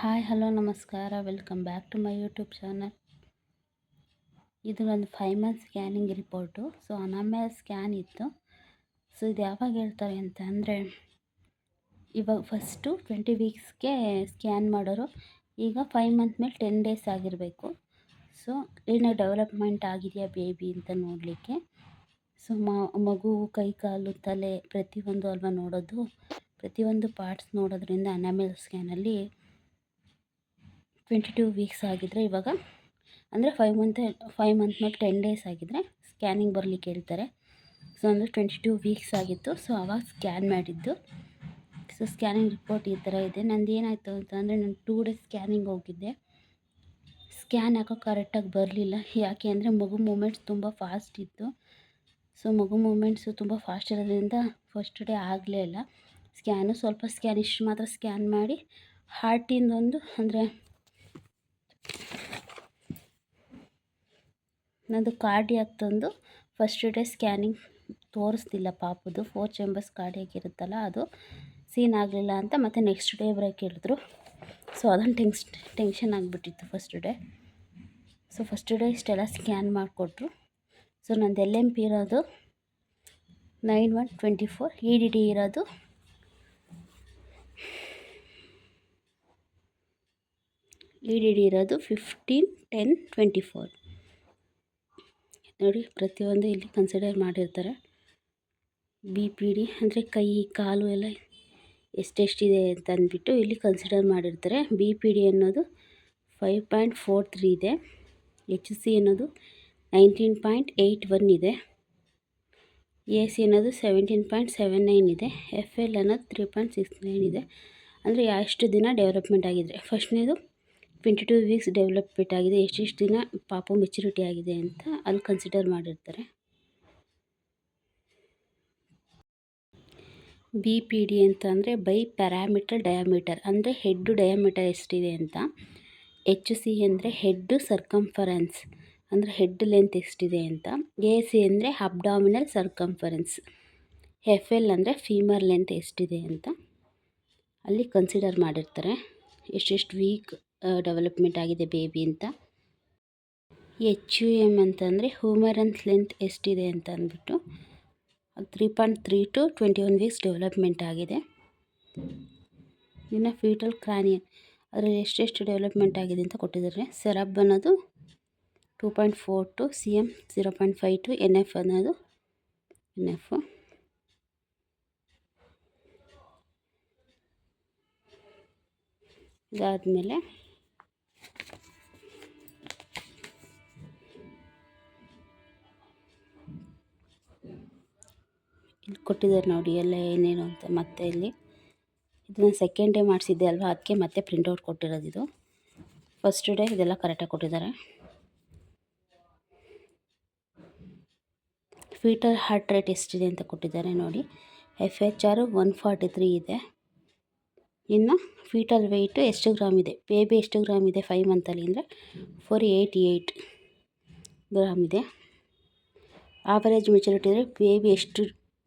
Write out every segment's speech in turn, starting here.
Hi, hello, ನಮಸ್ಕಾರ. Welcome back to my YouTube channel ಇದು ಒಂದು five month scanning report so anomaly scan ಇತ್ತು. So ಇದು ಯಾವಾಗ ಹೇಳ್ತಾರೆ ಅಂತ ಅಂದರೆ, ಇವಾಗ ಫಸ್ಟು ಟ್ವೆಂಟಿ ವೀಕ್ಸ್ಗೆ ಸ್ಕ್ಯಾನ್ ಮಾಡೋರು, ಈಗ ಫೈವ್ ಮಂತ್ ಮೇಲೆ ಟೆನ್ ಡೇಸ್ ಆಗಿರಬೇಕು. ಸೊ ಏನೋ ಡೆವಲಪ್ಮೆಂಟ್ ಆಗಿದೆಯಾ ಬೇಬಿ ಅಂತ ನೋಡಲಿಕ್ಕೆ. ಸೊ ಮಗು, ಕೈ, ಕಾಲು, ತಲೆ ಪ್ರತಿಯೊಂದು ಅಲ್ವಾ ನೋಡೋದು. ಪ್ರತಿಯೊಂದು ಪಾರ್ಟ್ಸ್ ನೋಡೋದ್ರಿಂದ ಅನಾಮೆಲ್ ಸ್ಕ್ಯಾನಲ್ಲಿ ಟ್ವೆಂಟಿ ಟೂ ವೀಕ್ಸ್ ಆಗಿದ್ದರೆ ಇವಾಗ, ಅಂದರೆ ಫೈವ್ ಮಂತ್ ಫೈವ್ ಮಂತ್ ಮೇಲೆ ಟೆನ್ ಡೇಸ್ ಆಗಿದ್ದರೆ ಸ್ಕ್ಯಾನಿಂಗ್ ಬರಲಿಕ್ಕೆ ಹೇಳ್ತಾರೆ. ಸೊ ಅಂದರೆ ಟ್ವೆಂಟಿ ಟೂ ವೀಕ್ಸ್ ಆಗಿತ್ತು. ಸೊ ಆವಾಗ ಸ್ಕ್ಯಾನ್ ಮಾಡಿದ್ದು. ಸೊ ಸ್ಕ್ಯಾನಿಂಗ್ ರಿಪೋರ್ಟ್ ಈ ಥರ ಇದೆ. ನಂದು ಏನಾಯಿತು ಅಂತಂದರೆ ನಾನು ಟೂ ಡೇಸ್ ಸ್ಕ್ಯಾನಿಂಗ್ ಹೋಗಿದ್ದೆ. ಸ್ಕ್ಯಾನ್ ಹಾಕೋ ಕರೆಕ್ಟಾಗಿ ಬರಲಿಲ್ಲ. ಯಾಕೆ ಅಂದರೆ ಮಗು ಮೂಮೆಂಟ್ಸ್ ತುಂಬ ಫಾಸ್ಟ್ ಇತ್ತು. ಸೊ ಮಗು ಮೂಮೆಂಟ್ಸು ತುಂಬ ಫಾಸ್ಟ್ ಇರೋದ್ರಿಂದ ಫಸ್ಟ್ ಡೇ ಆಗಲೇ ಇಲ್ಲ. ಸ್ಕ್ಯಾನು ಸ್ವಲ್ಪ ಸ್ಕ್ಯಾನ್ ಇಷ್ಟು ಮಾತ್ರ ಸ್ಕ್ಯಾನ್ ಮಾಡಿ ಹಾರ್ಟಿಂದೊಂದು ಅಂದರೆ ನಂದು ಕಾರ್ಡಿಯಾಕ್ ತಂದು ಫಸ್ಟ್ ಡೇ ಸ್ಕ್ಯಾನಿಂಗ್ ತೋರಿಸ್ತಿಲ್ಲ ಪಾಪದು. ಫೋರ್ ಚೇಂಬರ್ಸ್ ಕಾರ್ಡಿಯಾಗಿರುತ್ತಲ್ಲ ಅದು ಸೀನ್ ಆಗಲಿಲ್ಲ ಅಂತ ಮತ್ತೆ ನೆಕ್ಸ್ಟ್ ಡೇ ಬ್ರೇಕ್ ಹೇಳಿದ್ರು ಸೊ ಅದನ್ನು ಟೆನ್ಸ್ ಟೆನ್ಷನ್ ಆಗಿಬಿಟ್ಟಿತ್ತು first day so first day ಇಷ್ಟೆಲ್ಲ ಸ್ಕ್ಯಾನ್ ಮಾಡಿಕೊಟ್ರು. ಸೊ ನಂದು ಎಲ್ ಎಂ ಪಿ ಇರೋದು nine one twenty four E D D ಇರೋದು ಇರೋದು ಫಿಫ್ಟೀನ್ ಟೆನ್ ಟ್ವೆಂಟಿ ಫೋರ್ ನೋಡಿ, ಪ್ರತಿಯೊಂದು ಇಲ್ಲಿ ಕನ್ಸಿಡರ್ ಮಾಡಿರ್ತಾರೆ. ಬಿ ಪಿ ಡಿ ಅಂದರೆ ಕೈ, ಕಾಲು ಎಲ್ಲ ಎಷ್ಟೆಷ್ಟಿದೆ ಅಂತ ಅಂದ್ಬಿಟ್ಟು ಇಲ್ಲಿ ಕನ್ಸಿಡರ್ ಮಾಡಿರ್ತಾರೆ. ಬಿ ಪಿ ಡಿ ಅನ್ನೋದು ಫೈವ್ ಪಾಯಿಂಟ್ ಫೋರ್ ತ್ರೀ ಇದೆ. ಎಚ್ ಸಿ ಅನ್ನೋದು ನೈನ್ಟೀನ್ ಪಾಯಿಂಟ್ ಏಯ್ಟ್ ಒನ್ ಇದೆ. ಎ ಸಿ ಅನ್ನೋದು ಸೆವೆಂಟೀನ್ ಪಾಯಿಂಟ್ ಸೆವೆನ್ ನೈನ್ ಇದೆ. ಎಫ್ ಎಲ್ ಅನ್ನೋದು ತ್ರೀ ಪಾಯಿಂಟ್ ಸಿಕ್ಸ್ ನೈನ್ ಇದೆ. ಅಂದರೆ ಎಷ್ಟು ದಿನ ಡೆವಲಪ್ಮೆಂಟ್ ಆಗಿದೆ ಫಸ್ಟ್ನೇದು ಟ್ವೆಂಟಿ ಟೂ ವೀಕ್ಸ್ ಡೆವಲಪ್ಮೆಂಟ್ ಆಗಿದೆ, ಎಷ್ಟೆಷ್ಟು ದಿನ ಪಾಪು ಮೆಚುರಿಟಿ ಆಗಿದೆ ಅಂತ ಅಲ್ಲಿ ಕನ್ಸಿಡರ್ ಮಾಡಿರ್ತಾರೆ. ಬಿ ಪಿ ಡಿ ಅಂತ ಅಂದರೆ ಬೈ ಪ್ಯಾರಾಮೀಟರ್ ಡಯಾಮೀಟರ್ ಅಂದರೆ ಹೆಡ್ಡು ಡಯಾಮೀಟರ್ ಎಷ್ಟಿದೆ ಅಂತ. ಎಚ್ ಸಿ ಅಂದರೆ ಹೆಡ್ಡು ಸರ್ಕಂಫರೆನ್ಸ್ ಅಂದರೆ ಹೆಡ್ ಲೆಂತ್ ಎಷ್ಟಿದೆ ಅಂತ. ಎ ಸಿ ಅಂದರೆ ಅಬ್ಡಾಮಿನಲ್ ಸರ್ಕಂಫರೆನ್ಸ್ ಎಫ್ ಎಲ್ ಅಂದರೆ ಫೀಮರ್ ಲೆಂತ್ ಎಷ್ಟಿದೆ ಅಂತ ಅಲ್ಲಿ ಕನ್ಸಿಡರ್ ಮಾಡಿರ್ತಾರೆ. ಎಷ್ಟೆಷ್ಟು ವೀಕ್ ಡೆವಲಪ್ಮೆಂಟ್ ಆಗಿದೆ ಬೇಬಿ ಅಂತ. ಎಚ್ ಯು ಎಂ ಅಂತಂದರೆ ಹ್ಯೂಮರನ್ಸ್ ಲೆಂತ್ ಎಷ್ಟಿದೆ ಅಂತ ಅಂದ್ಬಿಟ್ಟು three point three two twenty one weeks development ಆಗಿದೆ. ಇನ್ನು ಫೀಟಲ್ ಕ್ರಾನಿಯನ್ ಅದರಲ್ಲಿ ಎಷ್ಟೆಷ್ಟು ಡೆವಲಪ್ಮೆಂಟ್ ಆಗಿದೆ ಅಂತ ಕೊಟ್ಟಿದ್ದಾರೆ. ಸೆರಬ್ ಅನ್ನೋದು two point four two C M zero point five two N F ಅನ್ನೋದು ಎನ್ ಎಫ್ ಇದಾದಮೇಲೆ ಕೊಟ್ಟಿದ್ದಾರೆ ನೋಡಿ, ಎಲ್ಲ ಏನೇನು ಅಂತ ಮತ್ತೆ ಇಲ್ಲಿ. ಇದನ್ನ ಸೆಕೆಂಡ್ ಡೇ ಮಾಡಿಸಿದ್ದೆ ಅಲ್ವಾ? ಅದಕ್ಕೆ ಮತ್ತೆ ಪ್ರಿಂಟೌಟ್ ಕೊಟ್ಟಿರೋದು ಇದು. ಫಸ್ಟ್ ಡೇ ಇದೆಲ್ಲ ಕರೆಕ್ಟಾಗಿ ಕೊಟ್ಟಿದ್ದಾರೆ. ಫೀಟರ್ ಹಾರ್ಟ್ ರೇಟ್ ಎಷ್ಟಿದೆ ಅಂತ ಕೊಟ್ಟಿದ್ದಾರೆ ನೋಡಿ. ಎಫ್ ಎಚ್ ಆರು ಒನ್ ಫಾರ್ಟಿ ತ್ರೀ ಇದೆ. ಇನ್ನು ಫೀಟಲ್ ವೆಯ್ಟು ಎಷ್ಟು ಗ್ರಾಮ್ ಇದೆ? ಬೇಬಿ ಎಷ್ಟು ಗ್ರಾಮ್ ಇದೆ ಫೈವ್ ಮಂತಲ್ಲಿ ಅಂದರೆ? ಫೋರ್ ಏಯ್ಟಿ ಏಯ್ಟ್ ಗ್ರಾಮ್ ಇದೆ. ಆವರೇಜ್ ಮೆಚುರಿಟಿ ಅಂದರೆ ಬೇಬಿ ಎಷ್ಟು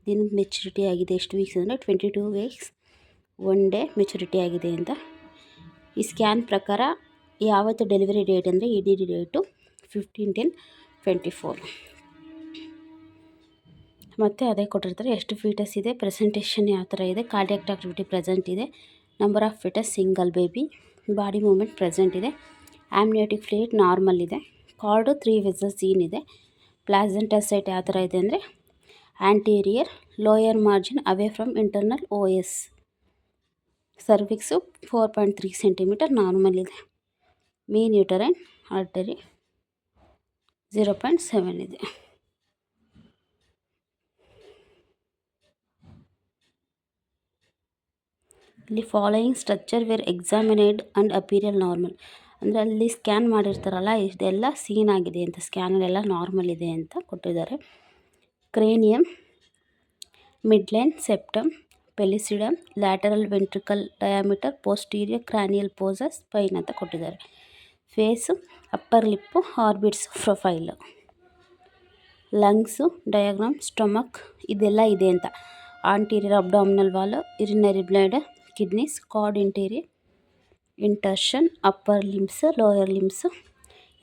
ದಿನದ ಮೆಚುರಿಟಿ ಆಗಿದೆ. ಎಷ್ಟು ವೀಕ್ಸ್ ಅಂದರೆ twenty two weeks one day maturity ಆಗಿದೆ ಅಂತ. ಈ ಸ್ಕ್ಯಾನ್ ಪ್ರಕಾರ ಯಾವತ್ತು ಡೆಲಿವರಿ ಡೇಟ್ ಅಂದರೆ E D D date fifteen ten twenty four ಮತ್ತು ಅದೇ ಕೊಟ್ಟಿರ್ತಾರೆ, ಎಷ್ಟು ಫೀಟಸ್ ಇದೆ ಪ್ರೆಸೆಂಟೇಷನ್ ಯಾವ ಥರ ಇದೆ ಕಾರ್ಡಿಯಾಕ್ ಆಕ್ಟಿವಿಟಿ ಪ್ರೆಸೆಂಟ್ ಇದೆ number of fetus single baby body movement present ಇದೆ ಆಮ್ನಿಯೋಟಿಕ್ ಫ್ಲೂಯಿಡ್ ನಾರ್ಮಲ್ ಇದೆ ಕಾರ್ಡು ತ್ರೀ ವಿಸಸ್ ಇದೆ ಪ್ಲಾಸೆಂಟಸೈಟ್ ಯಾವ ಥರ ಇದೆ ಅಂದರೆ anterior lower margin away from internal O S cervix four point three centimetre normal ಇದೆ. Mean uterine artery zero point seven ಇದೆ. ಇಲ್ಲಿ following structure were examined and appeared normal ಅಂದರೆ ಅಲ್ಲಿ ಸ್ಕ್ಯಾನ್ ಮಾಡಿರ್ತಾರಲ್ಲ, ಇದೆಲ್ಲ ಸೀನ್ ಆಗಿದೆ ಅಂತ ಸ್ಕ್ಯಾನಲ್ಲೆಲ್ಲ ನಾರ್ಮಲ್ ಇದೆ ಅಂತ ಕೊಟ್ಟಿದ್ದಾರೆ. Cranium midline, septum, pellucidum, lateral ventricle diameter, posterior cranial fossa, spine ಅಂತ ಕೊಟ್ಟಿದ್ದಾರೆ. Face, upper lip, orbits profile. Lungs, diagram, stomach, ಇದೆಲ್ಲ ಇದೆ ಅಂತ. Anterior, abdominal wall, urinary bladder, kidneys cord interior, insertion, upper limbs lower limbs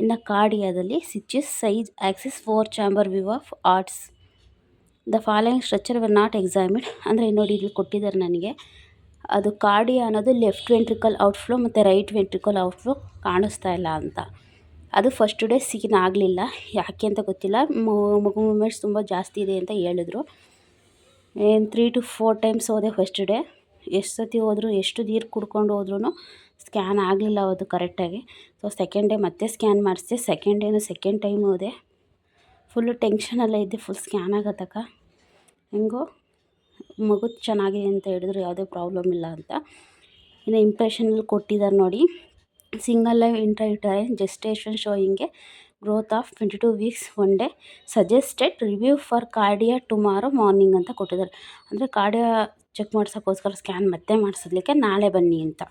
ಇನ್ನು ಕಾರ್ಡಿಯಾದಲ್ಲಿ ಸಿಚಿಸ್ size, axis, four chamber view of arts. The following structure were not examined ಅಂದರೆ ನೋಡಿ ಇಲ್ಲಿ ಕೊಟ್ಟಿದ್ದಾರೆ ನನಗೆ. ಅದು ಕಾರ್ಡಿಯಾ ಅನ್ನೋದು ಲೆಫ್ಟ್ ವೆಂಟ್ರಿಕಲ್ ಔಟ್ಫ್ಲೋ ಮತ್ತು ರೈಟ್ ವೆಂಟ್ರಿಕಲ್ ಔಟ್ಫ್ಲೋ ಕಾಣಿಸ್ತಾ ಇಲ್ಲ ಅಂತ. ಅದು ಫಸ್ಟ್ ಡೇ ಸೀನ್ ಆಗಲಿಲ್ಲ. ಯಾಕೆ ಅಂತ ಗೊತ್ತಿಲ್ಲ. ಮಗು ಮೂಮೆಂಟ್ಸ್ ತುಂಬ ಜಾಸ್ತಿ ಇದೆ ಅಂತ ಹೇಳಿದ್ರು. ಏನು ತ್ರೀ ಟು ಫೋರ್ ಟೈಮ್ಸ್ ಹೋದೆ ಫಸ್ಟ್ ಡೇ ಎಷ್ಟು ಸತಿ ಹೋದ್ರು, ಎಷ್ಟು ನೀರು ಕುಡ್ಕೊಂಡು ಹೋದ್ರೂ ಸ್ಕ್ಯಾನ್ ಆಗಲಿಲ್ಲ ಅದು ಕರೆಕ್ಟಾಗಿ ಸೊ ಸೆಕೆಂಡ್ ಡೇ ಮತ್ತೆ ಸ್ಕ್ಯಾನ್ ಮಾಡಿಸಿದೆ. ಸೆಕೆಂಡ್ ಡೇನು ಸೆಕೆಂಡ್ ಟೈಮ್ ಹೋದೆ. ಫುಲ್ಲು ಟೆನ್ಷನಲ್ಲೇ ಇದ್ದೆ. ಫುಲ್ ಸ್ಕ್ಯಾನ್ ಆಗತ್ತಕ್ಕ ಹೆಂಗೋ ಮಗು ಚೆನ್ನಾಗಿದೆ ಅಂತ ಹೇಳಿದ್ರು, ಯಾವುದೇ ಪ್ರಾಬ್ಲಮ್ ಇಲ್ಲ ಅಂತ. ಇನ್ನು ಇಂಪ್ರೆಷನಲ್ಲಿ ಕೊಟ್ಟಿದ್ದಾರೆ ನೋಡಿ. Single live intra gestation ಶೋಯಿಂಗ್ಗೆ growth of twenty two weeks one day suggested review for cardia tomorrow morning ಅಂತ ಕೊಟ್ಟಿದ್ದಾರೆ. ಅಂದರೆ ಕಾರ್ಡಿಯಾ ಚೆಕ್ ಮಾಡ್ಸೋಕ್ಕೋಸ್ಕರ ಸ್ಕ್ಯಾನ್ ಮತ್ತೆ ಮಾಡಿಸಲಿಕ್ಕೆ ನಾಳೆ ಬನ್ನಿ ಅಂತ.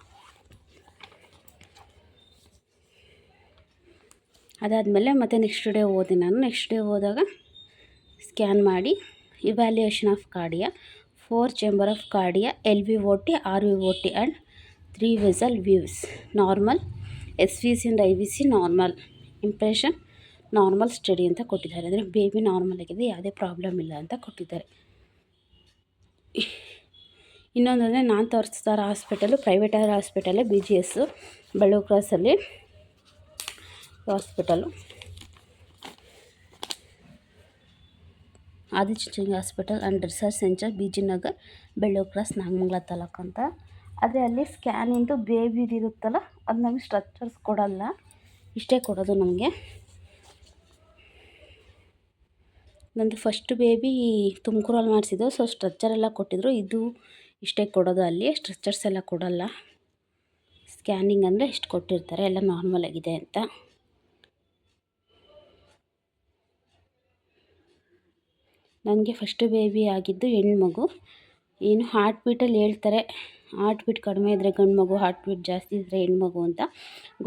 ಅದಾದಮೇಲೆ ಮತ್ತೆ ನೆಕ್ಸ್ಟ್ ಡೇ ಹೋದೆ ನಾನು. ನೆಕ್ಸ್ಟ್ ಡೇ ಹೋದಾಗ ಸ್ಕ್ಯಾನ್ ಮಾಡಿ evaluation of cardia four chamber of cardia L V O T R V O T and three vessel views normal S V C and I V C normal impression normal study ಅಂತ ಕೊಟ್ಟಿದ್ದಾರೆ. ಅಂದರೆ baby normal ಆಗಿದೆ, ಯಾವುದೇ problem ಇಲ್ಲ ಅಂತ ಕೊಟ್ಟಿದ್ದಾರೆ. ಇನ್ನೊಂದು ಅಂದರೆ ನಾನು ತೋರಿಸ್ತಾರ ಹಾಸ್ಪಿಟಲು ಪ್ರೈವೇಟ್ ಹಾಸ್ಪಿಟಲೇ B G S Bellur ಕ್ರಾಸಲ್ಲಿ hospital Adichunchanagiri hospital and research centre B G Nagar, Bellur cross Nagamangala taluk ಅಂತ. ಆದರೆ ಅಲ್ಲಿ ಸ್ಕ್ಯಾನಿಂದು ಬೇಬಿದು ಇರುತ್ತಲ್ಲ ಅದು ನಮಗೆ ಸ್ಟ್ರಕ್ಚರ್ಸ್ ಕೊಡಲ್ಲ. ಇಷ್ಟೇ ಕೊಡೋದು ನಮಗೆ. ನಂದು ಫಸ್ಟ್ ಬೇಬಿ ತುಮಕೂರಲ್ಲಿ ಮಾಡಿಸಿದ್ದು ಸೊ ಸ್ಟ್ರಕ್ಚರ್ ಎಲ್ಲ ಕೊಟ್ಟಿದ್ರು. ಇದು ಇಷ್ಟೇ ಕೊಡೋದು ಅಲ್ಲಿ ಸ್ಟ್ರಕ್ಚರ್ಸ್ ಎಲ್ಲ ಕೊಡಲ್ಲ. ಸ್ಕ್ಯಾನಿಂಗ್ ಅಂದರೆ ಇಷ್ಟು ಕೊಟ್ಟಿರ್ತಾರೆ, ಎಲ್ಲ ನಾರ್ಮಲ್ ಆಗಿದೆ ಅಂತ. ನನಗೆ ಫಸ್ಟ್ ಬೇಬಿ ಆಗಿದ್ದು ಹೆಣ್ಮಗು. ಏನು ಹಾರ್ಟ್ ಬೀಟಲ್ಲಿ ಹೇಳ್ತಾರೆ ಹಾರ್ಟ್ ಬೀಟ್ ಕಡಿಮೆ ಇದ್ದರೆ ಗಂಡು ಮಗು ಹಾರ್ಟ್ ಬೀಟ್ ಜಾಸ್ತಿ ಇದ್ದರೆ ಹೆಣ್ಮಗು ಅಂತ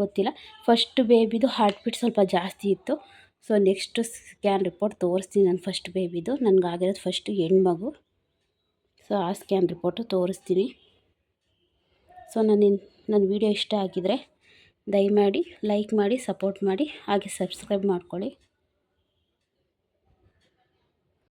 ಗೊತ್ತಿಲ್ಲ. ಫಸ್ಟ್ ಬೇಬಿದು ಹಾರ್ಟ್ ಬೀಟ್ ಸ್ವಲ್ಪ ಜಾಸ್ತಿ ಇತ್ತು. ಸೊ ನೆಕ್ಸ್ಟು ಸ್ಕ್ಯಾನ್ ರಿಪೋರ್ಟ್ ತೋರಿಸ್ತೀನಿ ನಾನು ಫಸ್ಟ್ ಬೇಬಿದು ನನಗಾಗಿರೋದು ಫಸ್ಟ್ ಹೆಣ್ಮಗು. ಸೊ ಆ ಸ್ಕ್ಯಾನ್ ರಿಪೋರ್ಟು ತೋರಿಸ್ತೀನಿ. ಸೊ ನನ್ನ ನನ್ನ ವಿಡಿಯೋ ಇಷ್ಟ ಆಗಿದರೆ ದಯಮಾಡಿ ಲೈಕ್ ಮಾಡಿ ಸಪೋರ್ಟ್ ಮಾಡಿ, ಹಾಗೆ ಸಬ್ಸ್ಕ್ರೈಬ್ ಮಾಡ್ಕೊಳ್ಳಿ.